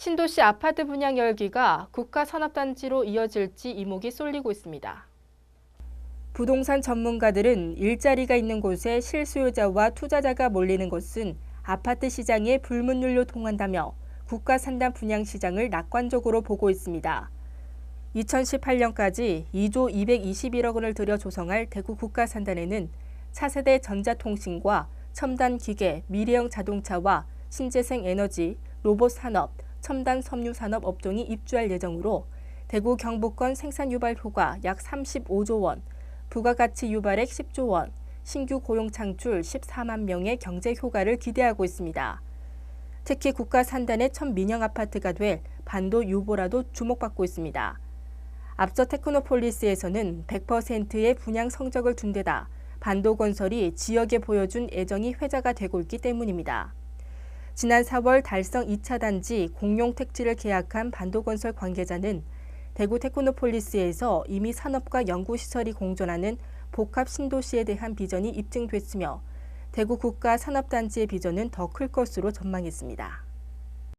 신도시 아파트 분양 열기가 국가산업단지로 이어질지 이목이 쏠리고 있습니다. 부동산 전문가들은 일자리가 있는 곳에 실수요자와 투자자가 몰리는 곳은 아파트 시장에 불문율로 통한다며 국가 산단 분양 시장을 낙관적으로 보고 있습니다. 2018년까지 2조 221억 원을 들여 조성할 대구 국가 산단에는 차세대 전자통신과 첨단 기계, 미래형 자동차와 신재생 에너지, 로봇 산업, 첨단 섬유 산업 업종이 입주할 예정으로 대구 경북권 생산 유발 효과 약 35조 원, 부가가치 유발액 10조 원, 신규 고용 창출 14만 명의 경제 효과를 기대하고 있습니다. 특히 국가 산단의 첫 민영 아파트가 될 반도 유보라도 주목받고 있습니다. 앞서 테크노폴리스에서는 100%의 분양 성적을 둔 데다 반도 건설이 지역에 보여준 애정이 회자가 되고 있기 때문입니다. 지난 4월 달성 2차 단지 공용 택지를 계약한 반도건설 관계자는 대구 테크노폴리스에서 이미 산업과 연구시설이 공존하는 복합 신도시에 대한 비전이 입증됐으며 대구 국가 산업단지의 비전은 더 클 것으로 전망했습니다.